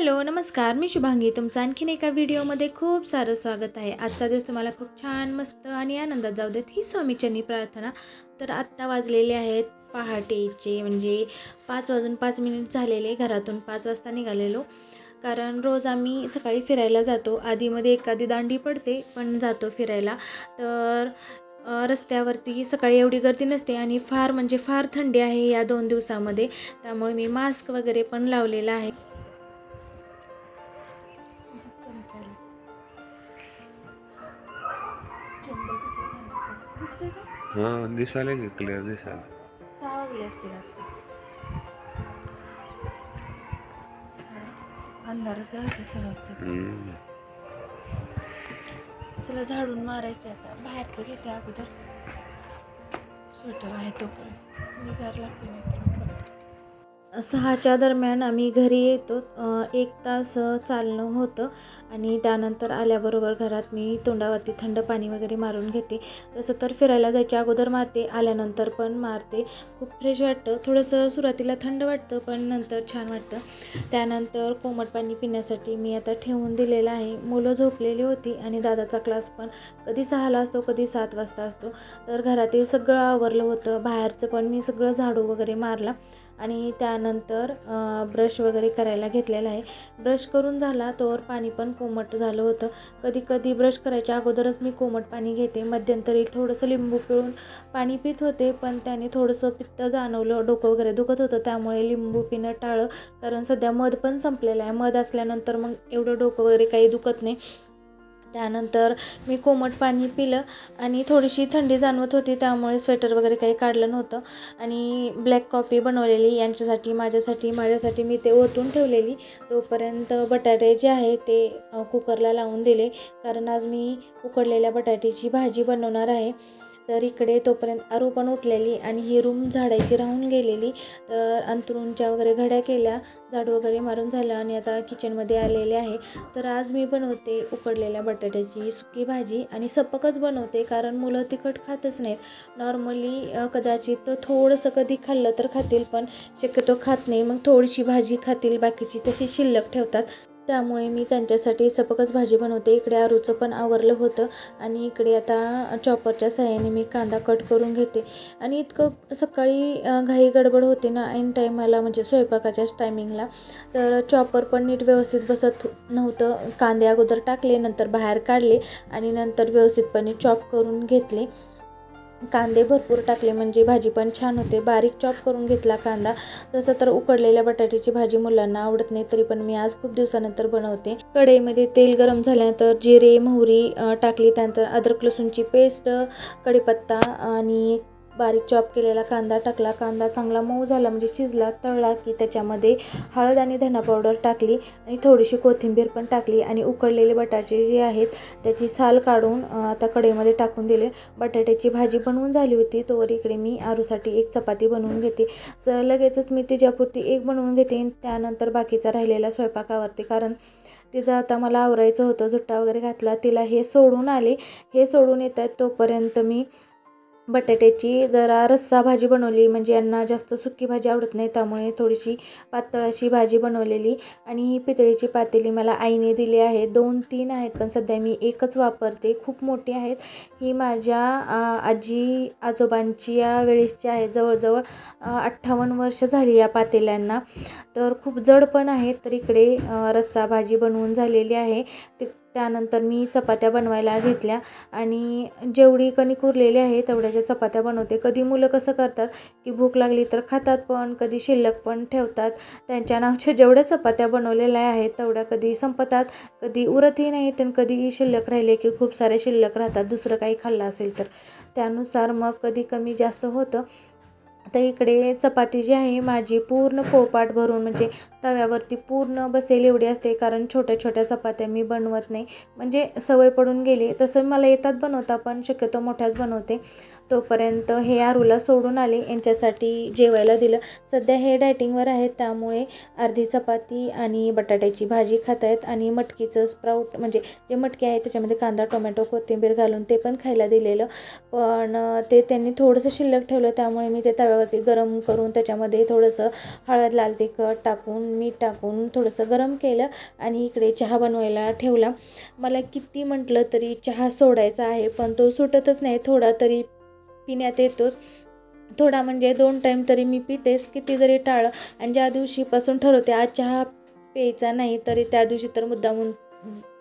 Hello नमस्कार. मी शुभांगी. तुमचं आणखीन एका व्हिडिओमध्ये खूप सारं स्वागत आहे. आजचा दिवस तुम्हाला खूप छान मस्त आणि आनंदात जाऊ देत. ही स्वामीचरणी प्रार्थना तर आत्ता वाजलेले आहेत पहाटेचे म्हणजे पाच वाजून पाच मिनिट झालेले. घरातून पाच वाजता निघालेलो. कारण रोज आम्ही सकाळी फिरायला जातो. आधीमध्ये एखादी दांडी पडते पण जातो फिरायला. तर रस्त्यावरती सकाळी एवढी गर्दी नसते आणि फार म्हणजे फार थंडी आहे या दोन दिवसामध्ये. त्यामुळे मी मास्क वगैरे पण लावलेला आहे. हां दिसायला की क्लिअर दिसायला. सहा वाजले असतील आता. अंधारच राहते हम्म. चला झाडून मारायचं आता. बाहेरचं घेते अगोदर. स्वेटर आहे तोपर्यंत. निघार लागते नाहीतर. सहाच्या दरम्यान आम्ही घरी येतो. एक तास चालणं होतं आणि त्यानंतर आल्याबरोबर घरात मी तोंडावरती थंड पाणी वगैरे मारून घेते. तसं तर फिरायला जायच्या अगोदर मारते आल्यानंतर पण मारते. खूप फ्रेश वाटतं. थोडंसं सुरुवातीला थंड वाटतं पण नंतर छान वाटतं. त्यानंतर कोमट पाणी पिण्यासाठी मी आता ठेवून दिलेलं आहे. मुलं झोपलेली होती आणि दादाचा क्लास पण कधी सहाला असतो कधी सात वाजता असतो. तर घरातील सगळं आवरलं होतं. बाहेरचं पण मी सगळं झाडू वगैरे मारला. आणि त्यानंतर ब्रश वगैरे करायला घेतलेला आहे. ब्रश करून झाला तोवर पाणी पण कोमट झालं होतं. कधी कधी ब्रश करायच्या अगोदरच मी कोमट पाणी घेते. मध्यंतरी थोडंसं लिंबू पिळून पाणी पित होते पण त्याने थोडंसं पित्त जाणवलं डोकं वगैरे दुखत होतं. त्यामुळे लिंबू पिणं टाळं कारण सध्या मध पण संपलेलं आहे. मध असल्यानंतर मग एवढं डोकं वगैरे काही दुखत नाही. त्यानंतर मी कोमट पाणी पिलं आणि थोडीशी थंडी जाणवत होती त्यामुळे स्वेटर वगैरे काही काढलं नव्हतं. आणि ब्लॅक कॉफी बनवलेली यांच्यासाठी माझ्यासाठी माझ्यासाठी मी ते ओतून ठेवलेली. तोपर्यंत बटाटे जे आहे ते कुकरला लावून दिले. कारण आज मी उकडलेल्या बटाट्याची भाजी बनवणार आहे. तर इकडे तोपर्यंत आरू पण उठलेली आणि ही रूम झाडायची राहून गेलेली. तर अंथरूणच्या वगैरे घड्या केल्या झाडू वगैरे मारून झालं आणि आता किचनमध्ये आलेले आहे. तर आज मी बनवते उकडलेल्या बटाट्याची सुकी भाजी आणि सपकच बनवते कारण मुलं तिखट खातच नाहीत. नॉर्मली कदाचित थोडंसं कधी खाल्लं तर खातील पण शक्यतो खात नाही. मग थोडीशी भाजी खातील बाकीची तशी शिल्लक ठेवतात. त्यामुळे मी त्यांच्यासाठी सपकच भाजी बनवते. इकडे आरूचं पण आवरलं होतं आणि इकडे आता चॉपरच्या सहाय्याने मी कांदा कट करून घेते. आणि इतकं सकाळी घाई गडबड होते ना ऐन टायमाला म्हणजे स्वयंपाकाच्याच टायमिंगला तर चॉपर पण नीट व्यवस्थित बसत नव्हतं. कांदे अगोदर टाकले नंतर बाहेर काढले आणि नंतर व्यवस्थितपणे चॉप करून घेतले. कांदे भरपूर टाकले म्हणजे भाजी पण छान होते. बारीक चॉप करून घेतला कांदा. तसं तर उकडलेल्या बटाट्याची भाजी मुलांना आवडत नाही तरी पण मी आज खूप दिवसानंतर बनवते. कढईमध्ये तेल गरम झाल्यानंतर जिरे मोहरी टाकली त्यानंतर अद्रक लसूणची पेस्ट कढीपत्ता आणि बारीक चॉप केलेला कांदा टाकला. कांदा चांगला मऊ झाला म्हणजे शिजला तळला की त्याच्यामध्ये हळद आणि धना पावडर टाकली आणि थोडीशी कोथिंबीर पण टाकली आणि उकडलेले बटाटे जे आहेत त्याची साल काढून आता कढईमध्ये टाकून दिले. बटाट्याची भाजी बनवून झाली होती तोवर इकडे मी आरूसाठी एक चपाती बनवून घेते. स लगेचच मी तिच्यापुरती एक बनवून घेते त्यानंतर बाकीचा राहिलेला स्वयंपाक आवरते. कारण तिचं आता मला आवरायचं होतं झुट्टा वगैरे घातला तिला हे सोडून आले. हे सोडून येत आहेत तोपर्यंत मी बटाट्याची जरा रस्सा भाजी बनवली म्हणजे यांना जास्त सुकी भाजी आवडत नाही त्यामुळे थोडीशी पातळ अशी भाजी बनवलेली. आणि ही पितळीची पातेली मला आईने दिली आहे. दोन तीन आहेत पण सध्या मी एकच वापरते. खूप मोठी आहेत. ही माझ्या आजी आजोबांची या वेळेसची आहे. जवळजवळ अठ्ठावन्न वर्ष झाली या पातेल्यांना. तर खूप जड पण आहेत तर इकडे रस्सा भाजी बनवून झालेली आहे. ते त्यानंतर मी चपात्या बनवायला घेतल्या आणि जेवढी कणिक उरलेली आहे तेवढ्याच्या चपात्या बनवते कधी मुलं कसं करतात की भूक लागली तर खातात पण कधी शिल्लक पण ठेवतात. त्यांच्या नावच्या जेवढ्या चपात्या बनवलेल्या आहेत तेवढ्या कधी संपतात कधी उरतही नाहीत आणि कधी शिल्लक राहिले की खूप सारे शिल्लक राहतात दुसरं काही खाल्लं असेल तर. त्यानुसार मग कधी कमी जास्त होतं तर इकडे चपाती जी आहे माझी पूर्ण पोपाट भरून म्हणजे तव्यावरती पूर्ण बसेल एवढी असते कारण छोट्या छोट्या चपात्या मी बनवत नाही. म्हणजे सवय पडून गेली तसं मला येतात बनवता पण शक्यतो मोठ्याच बनवते. तोपर्यंत हे आरूला सोडून आले यांच्यासाठी जेवायला दिलं. सध्या हे डायटिंगवर आहेत त्यामुळे अर्धी चपाती आणि बटाट्याची भाजी खात आहेत आणि मटकीचं स्प्राऊट म्हणजे जे मटकी आहे त्याच्यामध्ये कांदा टोमॅटो कोथिंबीर घालून ते पण खायला दिलेलं. पण ते त्यांनी थोडंसं शिल्लक ठेवलं त्यामुळे मी ते तव्यावर तुपावरती गरम करून त्याच्यामध्ये थोडंसं हळद लाल तिखट टाकून मीठ टाकून थोडंसं गरम केलं आणि इकडे चहा बनवायला ठेवला. मला किती म्हटलं तरी चहा सोडायचा आहे पण तो सुटतच नाही. थोडा तरी पिण्यात येतोच. थोडा म्हणजे दोन टाईम तरी मी पितेच. किती जरी टाळं आणि ज्या दिवशीपासून ठरवते आज चहा प्यायचा नाही तरी त्या दिवशी तर मुद्दामून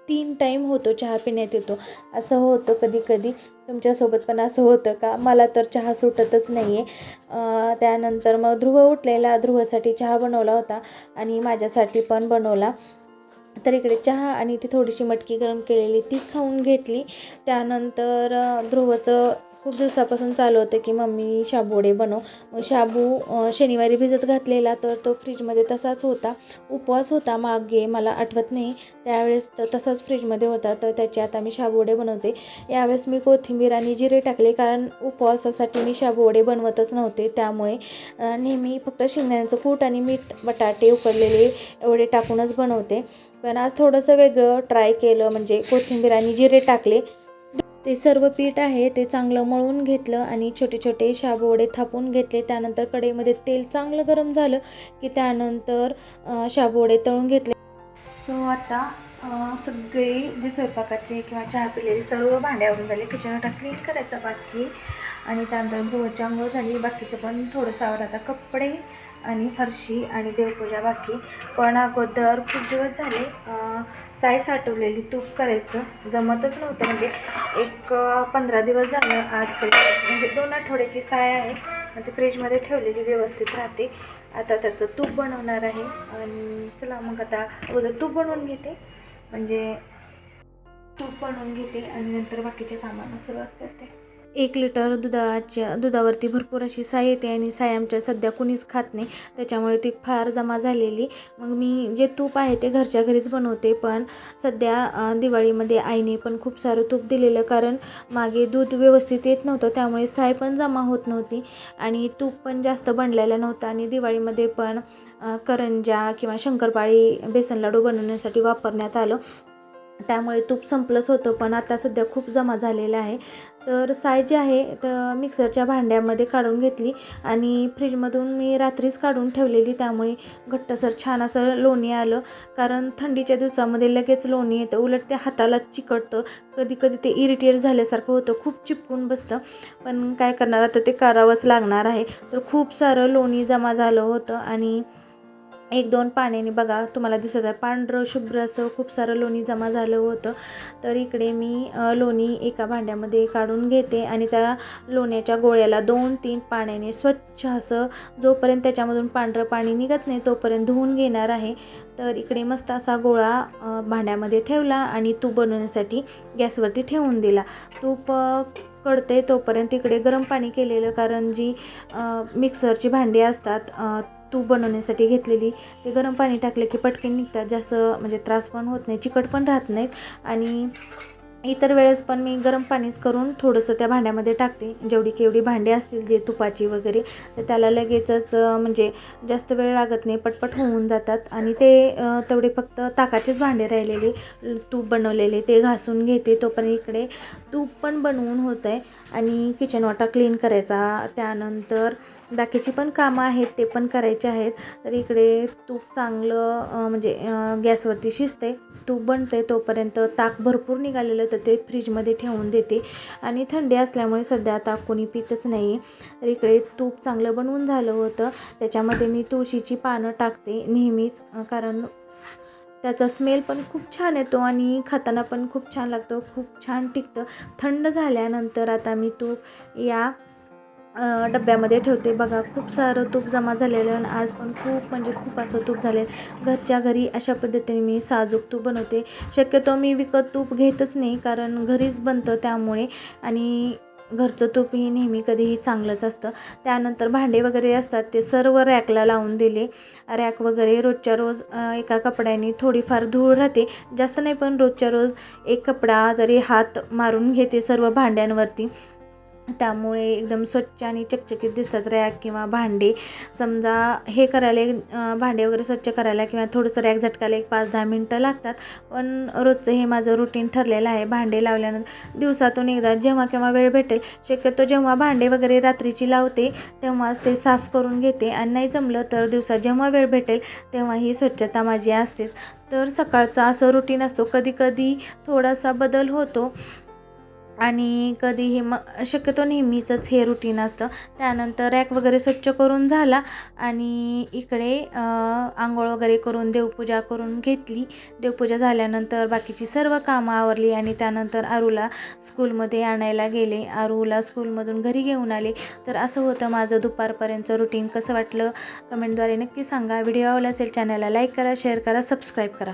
तीन टाईम होतो चहा पिण्यात येतो. असं होतं कधी कधी तुमच्यासोबत पण असं होतं का? मला तर चहा सुटतच नाही आहे त्यानंतर मग ध्रुव उठलेला. ध्रुवासाठी चहा बनवला होता आणि माझ्यासाठी पण बनवला. तर इकडे चहा आणि ती थोडीशी मटकी गरम केलेली ती खाऊन घेतली. त्यानंतर ध्रुवचं खूप दिवसापासून चालू होतं की मम्मी शाबूवडे बनव. मग शाबू शनिवारी भिजत घातलेला तर तो फ्रीजमध्ये तसाच होता. उपवास होता मागे मला आठवत नाही. त्यावेळेस तर तसाच फ्रीजमध्ये होता तर त्याचे आता मी शाबूवडे बनवते. यावेळेस मी कोथिंबीर आणि जिरे टाकले कारण उपवासासाठी मी शाबूवडे बनवतच नव्हते. त्यामुळे नेहमी फक्त शेंगदाण्याचं कूट आणि मीठ बटाटे उकडलेले एवढे टाकूनच बनवते. पण आज थोडंसं वेगळं ट्राय केलं म्हणजे कोथिंबीर आणि जिरे टाकले. ते सर्व पीठ आहे ते चांगलं मळून घेतलं आणि छोटे छोटे शाबूवडे थापून घेतले. त्यानंतर कढईमध्ये तेल चांगलं गरम झालं की त्यानंतर अ, तळून घेतले. सो आता सगळे जे स्वयंपाकाचे किंवा चहा पिलेले सर्व भांड्यावरून झाले. किचन आता क्लीन करायचा बाकी. आणि त्यानंतर गृहाची आंघोळ झाली. बाकीचं पण थोडंसं आवड आता कपडे आणि फरशी आणि देवपूजा बाकी. पण अगोदर खूप दिवस झाले साय साठवलेली तूप करायचं. जमतच नव्हतं. म्हणजे एक पंधरा दिवस झालं आज म्हणजे दोन आठवड्याची साय आहे. आणि ती फ्रीजमध्ये ठेवलेली व्यवस्थित राहते. आता त्याचं तूप बनवणार आहे. आणि चला मग आता अगोदर तूप बनवून घेते. म्हणजे तूप बनवून घेते. आणि नंतर बाकीच्या कामांना सुरुवात करते. एक लिटर दुधाच्या दुधावरती भरपूर अशी साय येते आणि साय आमच्या सध्या कुणीच खात नाही. त्याच्यामुळे ती फार जमा झालेली. मग मी जे तूप आहे ते घरच्या घरीच बनवते पण सध्या दिवाळीमध्ये आईने पण खूप सारं तूप दिलेलं कारण मागे दूध व्यवस्थित येत नव्हतं त्यामुळे साय पण जमा होत नव्हती आणि तूप पण जास्त बनलेलं नव्हतं. आणि दिवाळीमध्ये पण करंजा किंवा शंकरपाळी बेसन लाडू बनवण्यासाठी वापरण्यात आलं. त्यामुळे तूप संपलंच होतं पण आता सध्या खूप जमा झालेलं आहे. तर साय जी आहे तर मिक्सरच्या भांड्यामध्ये काढून घेतली आणि फ्रीजमधून मी रात्रीच काढून ठेवलेली. त्यामुळे घट्टसर छान असं लोणी आलं. कारण थंडीच्या दिवसामध्ये लगेच लोणी येतं. उलट ते हाताला चिकटतं. कधी कधी ते इरिटेट झाल्यासारखं होतं. खूप चिपकून बसतं. पण काय करणार? आता ते करावंच लागणार आहे. तर खूप सारं लोणी जमा झालं होतं आणि एक दोन पाण्याने बघा तुम्हाला दिसत आहे. पांढरं शुभ्र असं खूप सारं लोणी जमा झालं होतं. तर इकडे मी लोणी एका भांड्यामध्ये काढून घेते आणि त्या लोण्याच्या गोळ्याला दोन तीन पाण्याने स्वच्छ असं जोपर्यंत त्याच्यामधून पांढरं पाणी निघत नाही तोपर्यंत धुवून घेणार आहे. तर इकडे मस्त असा गोळा भांड्यामध्ये ठेवला आणि तूप बनवण्यासाठी गॅसवरती ठेवून दिला. तूप कळते तोपर्यंत इकडे गरम पाणी केलेलं कारण जी मिक्सरची भांडी असतात तूप बनवण्यासाठी घेतलेली. ते गरम पाणी टाकलं की पटकन निघतात. जास्त म्हणजे त्रास पण होत नाही चिकट पण राहत नाहीत. आणि इतर वेळेस पण मी गरम पाणीच करून थोडंसं त्या भांड्यामध्ये टाकते. जेवढी केवढी भांडी असतील जे तुपाची वगैरे तर त्याला लगेचच म्हणजे जास्त वेळ लागत नाही पटपट होऊन जातात. आणि ते तेवढे फक्त ताकाचेच भांडे राहिलेले. तूप बनवलेले ते घासून घेते तो पण इकडे. तूप पण बनवून होत आहे आणि किचन वाटा क्लीन करायचा. त्यानंतर बाकीची पण कामं आहेत ते पण करायचे आहेत. तर इकडे तूप चांगलं म्हणजे गॅसवरती शिजते तूप बनते तोपर्यंत ताक भरपूर निघालेलं तर ते फ्रीजमध्ये ठेवून देते. आणि थंडी असल्यामुळे सध्या ताक कोणी पितच नाही तर इकडे तूप चांगलं बनवून झालं होतं. त्याच्यामध्ये मी तुळशीची पानं टाकते नेहमीच कारण त्याचा स्मेल पण खूप छान येतो आणि खाताना पण खूप छान लागतं खूप छान टिकतं. थंड झाल्यानंतर आता मी तूप या डब्यामध्ये ठेवते. बघा खूप सारं तूप जमा झालेलं आणि आज पण खूप म्हणजे खूप असं तूप झालेलं घरच्या घरी अशा पद्धतीने मी साजूक तूप बनवते. शक्यतो मी विकत तूप घेतच नाही कारण घरीच बनतं त्यामुळे. आणि घरचं तूपही नेहमी कधीही चांगलंच असतं. त्यानंतर भांडे वगैरे असतात ते सर्व रॅकला लावून दिले. रॅक वगैरे रोजच्या रोज एका कपड्याने थोडीफार धूळ राहते. जास्त नाही पण रोजच्या रोज एक कपडा तरी हात मारून घेते सर्व भांड्यांवरती. त्यामुळे एकदम स्वच्छ आणि चकचकीत दिसतात रॅक किंवा भांडे. समजा हे करायला एक भांडे वगैरे स्वच्छ करायला किंवा थोडंसं रॅक झटकायला एक पाच दहा मिनटं लागतात. पण रोजचं हे माझं रुटीन ठरलेलं आहे. भांडे लावल्यानंतर दिवसातून एकदा जेव्हा केव्हा वेळ भेटेल शक्यतो जेव्हा भांडे वगैरे रात्रीची लावते तेव्हाच ते साफ करून घेते. आणि नाही जमलं तर दिवसात जेव्हा वेळ भेटेल तेव्हा ही स्वच्छता माझी असतेच. तर सकाळचा असं रुटीन असतो. कधी कधी थोडासा बदल होतो. आणि कधी हे म शक्यतो नेहमीचंच हे रुटीन असतं. त्यानंतर रॅक वगैरे स्वच्छ करून झाला आणि इकडे आंघोळ वगैरे करून देवपूजा करून घेतली. देवपूजा झाल्यानंतर बाकीची सर्व कामं आवरली आणि त्यानंतर आरूला स्कूलमध्ये आणायला गेले. आरूला स्कूलमधून घरी घेऊन आले. तर असं होतं माझं दुपारपर्यंतचं रुटीन कसं वाटलं? कमेंटद्वारे नक्की सांगा. व्हिडिओ आवडला असेल चॅनलला लाईक करा शेअर करा सबस्क्राईब करा.